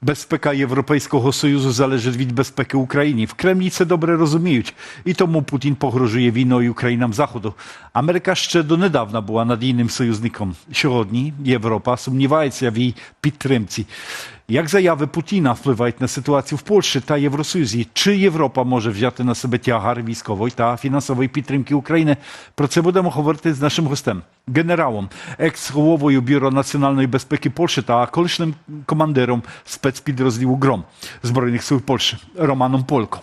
Безпека Європейського Союзу залежить від безпеки України. В Кремлі це добре розуміють, і тому Путін погрожує війною країнам Заходу. Америка ще донедавна була надійним союзником. Сьогодні Європа сумнівається в її підтримці. Як заяви Путіна впливають на ситуацію в Польщі та Євросоюзі? Чи Європа може взяти на себе тягар військової та фінансової підтримки України? Про це будемо говорити з нашим гостем, генералом, екс-головою Бюро національної безпеки Польщі та колишнім командиром спецпідрозділу ГРОМ Збройних сил Польщі Романом Полько.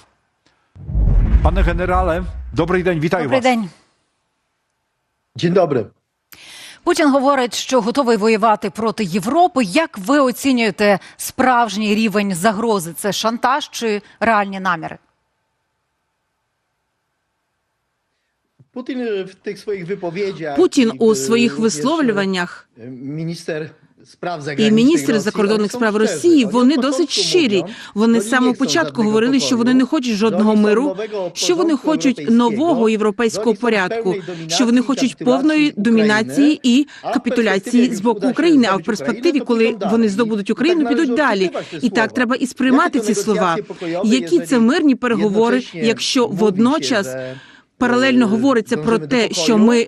Пане генерале, добрий день, вітаю Добрий вас. день. Dzień dobry. Путін говорить, що готовий воювати проти Європи. Як ви оцінюєте справжній рівень загрози? Це шантаж чи реальні наміри? Путін у e, своїх висловлюваннях Minister spraw і zagranicznych міністр Rosji, закордонних справ. Росії вони досить щирі. Вони з самого початку говорили, що вони не хочуть жодного миру, що вони хочуть нового європейського порядку, що вони хочуть повної домінації і капітуляції з боку України. А в перспективі, коли вони здобудуть. Україну, підуть далі. І так треба і сприймати ці слова. Які це мирні переговори, якщо водночас паралельно е, говориться про те, що ми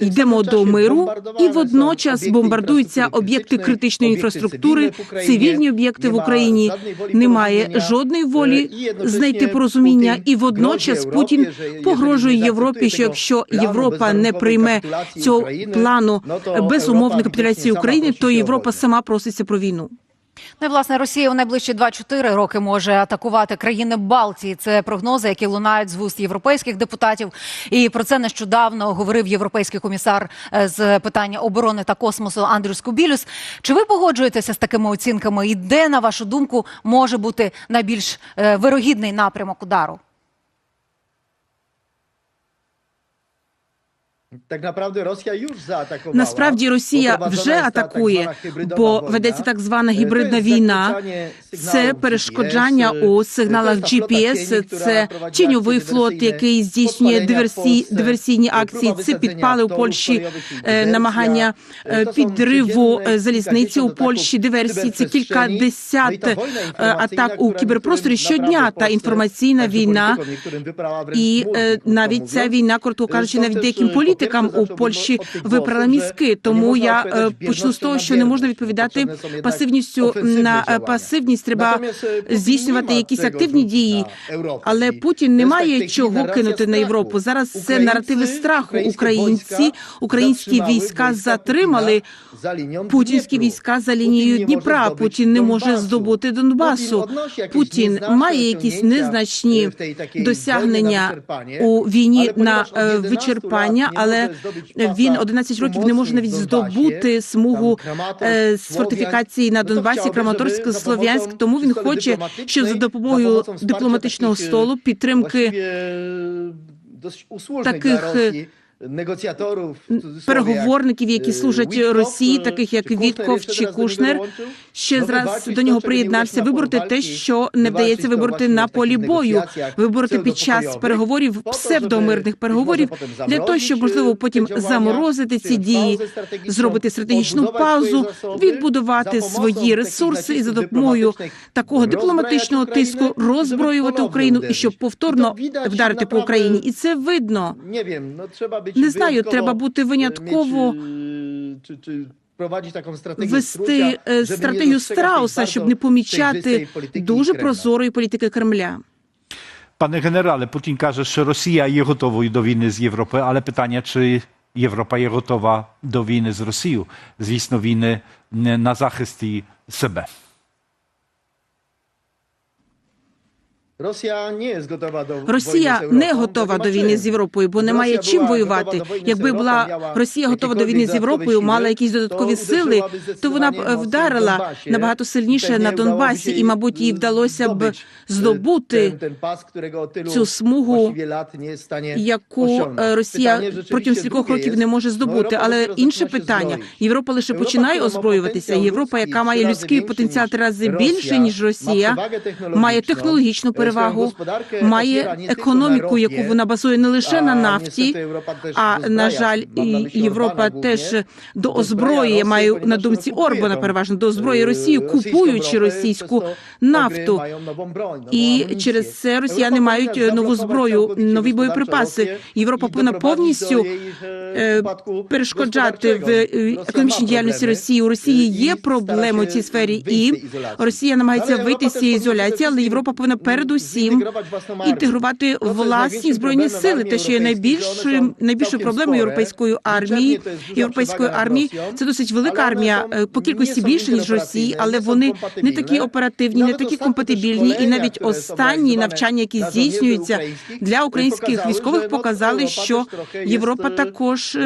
Йдемо до миру, і водночас бомбардуються об'єкти критичної інфраструктури, цивільні об'єкти в Україні. Немає жодної волі Е, знайти порозуміння, і водночас Путін погрожує Європі, що якщо Європа не прийме цього плану ну, безумовної капітуляції України, то Європа сама проситься про війну. Ну, і, власне, Росія у найближчі 2-4 роки може атакувати країни Балтії. Це прогнози, які лунають з вуст європейських депутатів. І про це нещодавно говорив європейський комісар е, з питання оборони та космосу Андрюс Кубілюс. Чи ви погоджуєтеся з такими оцінками? І де, на вашу думку, може бути найбільш е, вирогідний напрямок удару? Так naprawdę Rosja już zaatakowała. Насправді Росія вже атакує, бо ведеться так звана Е, гібридна війна. Це перешкоджання у е, сигналах GPS, це тіньовий флот, який здійснює podpalenia в диверсі, Polsce, диверсійні акції. Це підпали у Польщі, е, намагання е, підриву е, залізниці у Польщі, диверсії. Це е, informacyjna, атак у кіберпросторі щодня. Та інформаційна війна І е, навіть ця війна, коротко кажучи, навіть деяким е, політикам у Польщі od випрала мізки. Тому я е, почну з того, що не можна відповідати пасивністю на е, пасивність. Треба Putin здійснювати якісь активні дії. Але Путін не має чого кинути на. Європу. Зараз це наративи страху. Українці, українські війська затримали путінські війська за лінією Дніпра. Путін не може здобути Донбасу. Путін має якісь незначні досягнення у війні на ponieważ od е, 11 вичерпання, nie але він pasa 11 років не може навіть здобути смугу е, з фортифікації на ну, Донбасі, Краматорськ, Слов'янськ. Тому він хоче, щоб за допомогою дипломатичного столу, підтримки таких, cudzysłowie, переговорників, які е, служать Росії, е, таких як Вітков чи Кушнер. Ще Ну, раз вибачте, до нього не приєднався вибороти те, що не вдається вибороти на полі бою, вибороти під час переговорів псевдомирних переговорів для того, щоб можливо потім заморозити ці дії, зробити стратегічну паузу, відбудувати свої ресурси і за допомогою такого дипломатичного тиску роззброювати Україну і щоб повторно вдарити по Україні. І це видно. Nie wiem, no trzeba być Не знаю, треба бути винятково вести Strusia, żeby nie стратегію страуса, щоб не помічати дуже прозорої політики Кремля. Пане генерале, Путін каже, що Росія є готовою до війни з Європою, але питання, чи Європа є готова до війни з Росією? Звісно, війни не на захист і себе. Nie jest gotowa do Росія не готова до війни з Європою, бо немає Росія чим воювати. готова до Якби була Росія готова до війни з Європою, мала якісь додаткові сили, то вона б вдарила w Donbasie. набагато сильніше на Донбасі, і, мабуть, їй вдалося б здобути цю смугу, właściwie lat nie jest w stanie яку osiągnąć. е, Росія Pytanie rzeczywiście протягом стількох drugie років jest, не може no, здобути. Europa Але dopiero інше zaczyna się питання: перевагу має економіку, яку вона базує не лише на нафті, а на жаль, Європа теж до озброєння маю на думці Орбана, переважно до озброї Росії, купуючи російську нафту. І через це росіяни мають нову зброю, нові боєприпаси. Європа повинна повністю е, перешкоджати в е, економічній діяльності Росії. У Росії є проблеми у цій сфері, і Росія намагається вийти з цієї ізоляції, але Європа повинна передусім усім інтегрувати власні збройні сили, те, що є найбільшим найбільшою проблемою європейської армії. Європейської армії це досить велика армія е, по кількості більше ніж Росії, але вони не такі оперативні, не такі компатибільні, і навіть останні навчання, які здійснюються для українських військових, показали, що Європа також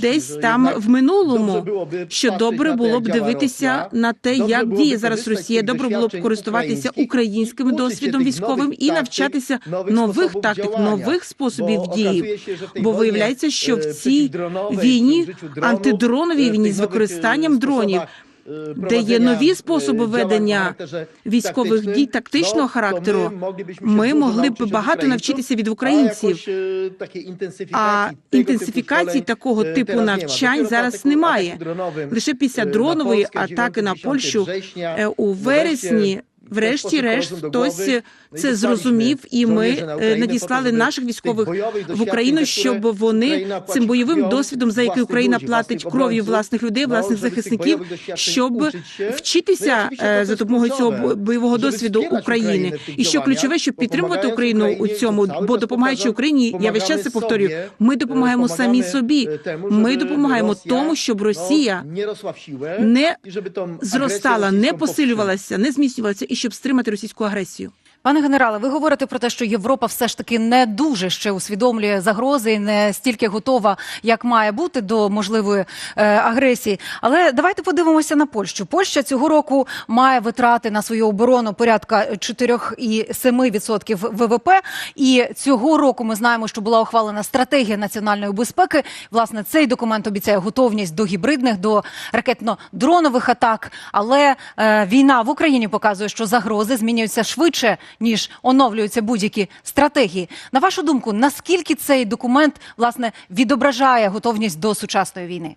десь там в минулому. Що добре було б дивитися на те, як діє зараз Росія. Добре було б користуватися Україною українським досвідом військовим і навчатися нових тактик, нових способів дії. Бо виявляється, що в цій війні антидроновій війні з використанням дронів. Де є нові способи ведення військових дій тактичного характеру, ми могли б багато навчитися від українців. А інтенсифікації такого типу навчань зараз немає. Лише після дронової атаки на Польщу е, у вересні врешті-решт, хтось це зрозумів, і ми е, надіслали наших військових в Україну, щоб вони цим бойовим досвідом, за який Україна платить кров'ю власних людей, власних захисників, щоб вчитися е, за допомогою цього бойового досвіду України, і що ключове, щоб підтримувати Україну у цьому, бо допомагаючи Україні, я весь час це повторюю. Ми допомагаємо самі собі. Ми допомагаємо тому, щоб Росія не зростала, не посилювалася, не зміцнювалася і щоб стримати російську агресію. Пане генерале, ви говорите про те, що Європа все ж таки не дуже ще усвідомлює загрози і не стільки готова, як має бути до можливої е, агресії. Але давайте подивимося на Польщу. Польща цього року має витрати на свою оборону порядка 4,7% ВВП. І цього року ми знаємо, що була ухвалена стратегія національної безпеки. Власне, цей документ обіцяє готовність до гібридних, до ракетно-дронових атак. Але е, війна в Україні показує, що загрози змінюються швидше ніж оновлюються будь-які стратегії. На вашу думку, наскільки цей документ власне відображає готовність до сучасної війни?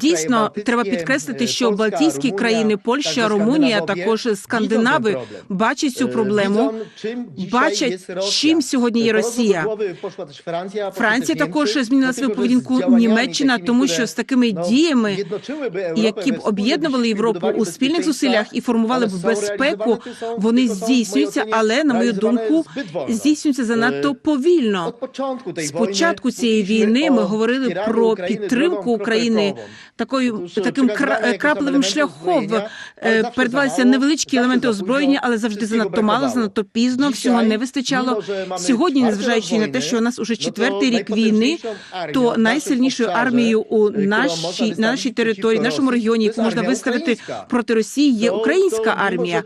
Дійсно, треба підкреслити, що Балтійські країни, Польща, Румунія, також Скандинави, бачать цю проблему. бачать, чим сьогодні є Росія. Франція також змінила свою поведінку. Німеччина, тому що з такими діями які б об'єднували Європу у спільних зусиллях і формували б безпеку. Вони здійснюються, але на мою думку, здійснюються занадто повільно. Спочатку цієї війни ми говорили про підтримку України такою таким крапливим шляхом передавалися невеличкі елементи озброєння, але завжди занадто мало, занадто пізно всього не вистачало. Сьогодні, незважаючи на те, що у нас уже четвертий рік війни, то найсильнішою армією у нашій на нашій території, нашому регіоні, яку можна виставити проти Росії, є українська армія,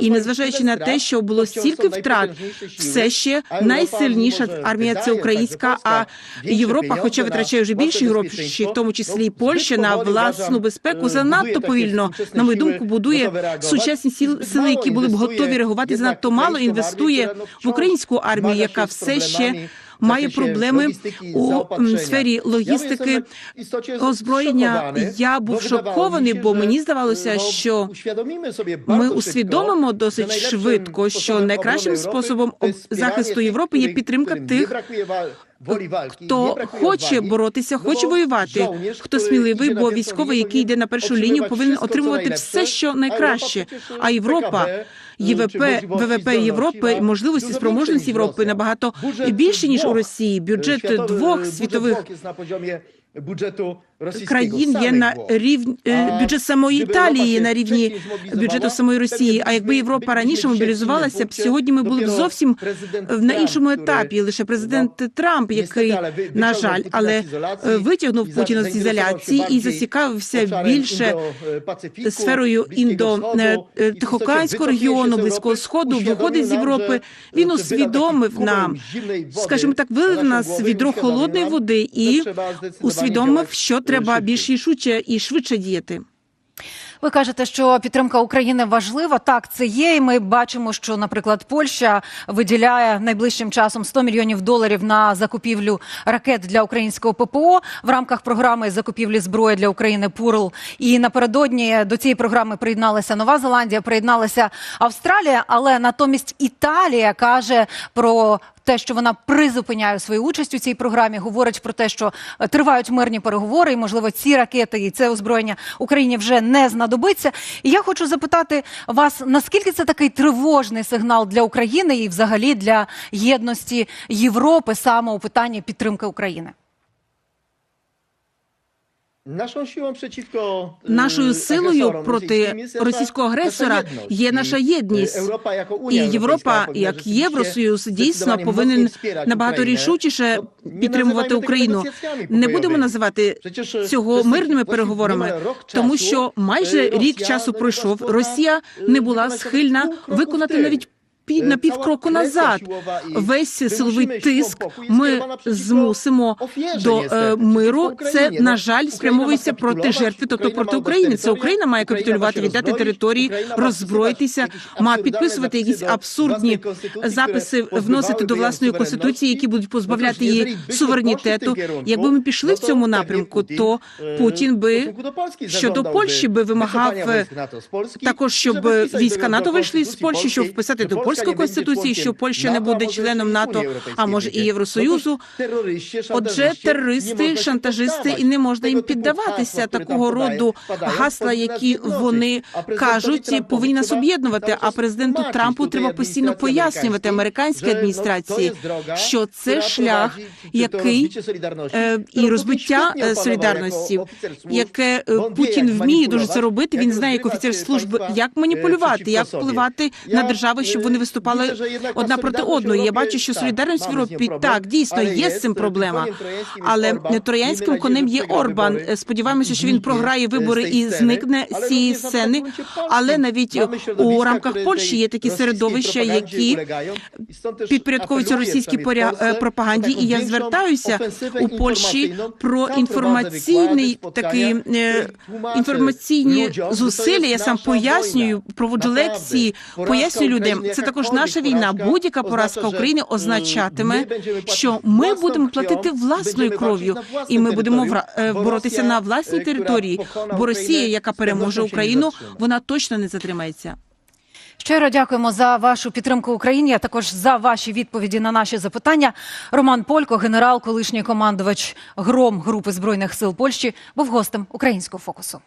і незважаючи на те, що було стільки втрат, все ще найсильніша армія це українська. А Європа, хоча витрачає вже більше грошей, Європі, в тому числі і Польща, на власну безпеку занадто повільно, на мою думку, будує сучасні сили, які були б готові реагувати занадто мало. Інвестує в українську армію, яка все ще. Має проблеми у сфері логістики озброєння. Я був шокований, бо мені здавалося, що ми усвідомимо досить швидко, що найкращим способом захисту Європи є підтримка тих хто хоче боротися, хоче воювати. Хто сміливий, бо військовий, який йде на першу лінію, повинен отримувати все, що найкраще. А європа. ЄВП, ВВП Європи, можливості спроможності Європи набагато більше ніж у Росії. Бюджет двох світових Бюджету rosyjskiego. Країн є на рівні бюджет самої Італії на рівні бюджету самої Росії. А якби Європа раніше мобілізувалася, б сьогодні ми були б зовсім на іншому етапі. Лише президент Трамп, який на жаль, але витягнув Путіна з ізоляції і зацікавився більше сферою індо-тихоканського регіону, близького сходу, виходить з Європи. Він усвідомив нам, скажімо так, вилив нас відро холодної води і у усвідомив, що треба більш рішуче і швидше діяти. Ви кажете, що підтримка України важлива. Так, це є. І ми бачимо, що, наприклад, Польща виділяє найближчим часом 100 мільйонів доларів на закупівлю ракет для українського ППО в рамках програми закупівлі зброї для України ПУРЛ. І напередодні до цієї програми приєдналася Нова Зеландія, приєдналася Австралія, але натомість Італія каже про. Те, що вона призупиняє свою участь у цій програмі, говорить про те, що е, тривають мирні переговори, і можливо ці ракети і це озброєння Україні вже не знадобиться. І я хочу запитати вас, наскільки це такий тривожний сигнал для України і взагалі для єдності Європи саме у питанні підтримки України? Нашою силою проти російського агресора є наша єдність. І Європа, як Євросоюз, дійсно повинен набагато рішучіше підтримувати Україну. Не будемо називати цього мирними переговорами, тому що майже e, рік часу пройшов. Росія не була схильна виконати навіть пі- Е, на півкроку назад. Весь силовий тиск ми змусимо до е, миру. Це Ну, на жаль спрямовується проти жертви, тобто проти України. Це Україна має капітулювати, віддати території, роззброїтися, має підписувати якісь абсурдні записи, вносити до власної конституції, які будуть позбавляти її суверенітету. Якби ми пішли в цьому напрямку, то e, Путін би щодо Польщі би вимагав також, щоб війська НАТО вийшли з Польщі, щоб вписати до Польща польської конституції, що Польща не буде членом НАТО, а може і Євросоюзу. Отож, Отже, терористи, шантажисти, і не можна їм піддаватися такого роду гасла, які вони кажуть, повинні нас об'єднувати. А президенту Трампу треба постійно пояснювати американській адміністрації, to що це шлях, який розбиття е, і розбиття świetnie е, солідарності, яке е, Путін вміє дуже це робити. Він знає, як офіцер служби, як е, маніпулювати, як впливати на держави, щоб вони виступали одна проти одної. Я бачу, що солідарність в Європі так дійсно є з цим проблема. Але троянським конем є Орбан. Сподіваємося, що він програє вибори і зникне з цієї сцени. Але навіть у рамках Польщі є такі середовища, які підпорядковуються російській поря- е, пропаганді, і я звертаюся у Польщі про інформаційний такий е, інформаційні to зусилля. Я сам пояснюю, проводжу лекції, пояснюю людям. Це також jakakolwiek наша війна. Будь-яка поразка України означатиме, що ми будемо платити власною кров'ю, і ми будемо е, бо боротися на власній території. Бо Росія, яка переможе Україну, вона точно не затримається. Щиро дякуємо за вашу підтримку Україні, а також за ваші відповіді на наші запитання. Роман Полько, генерал, колишній командувач ГРОМ Групи збройних сил Польщі, був гостем українського фокусу.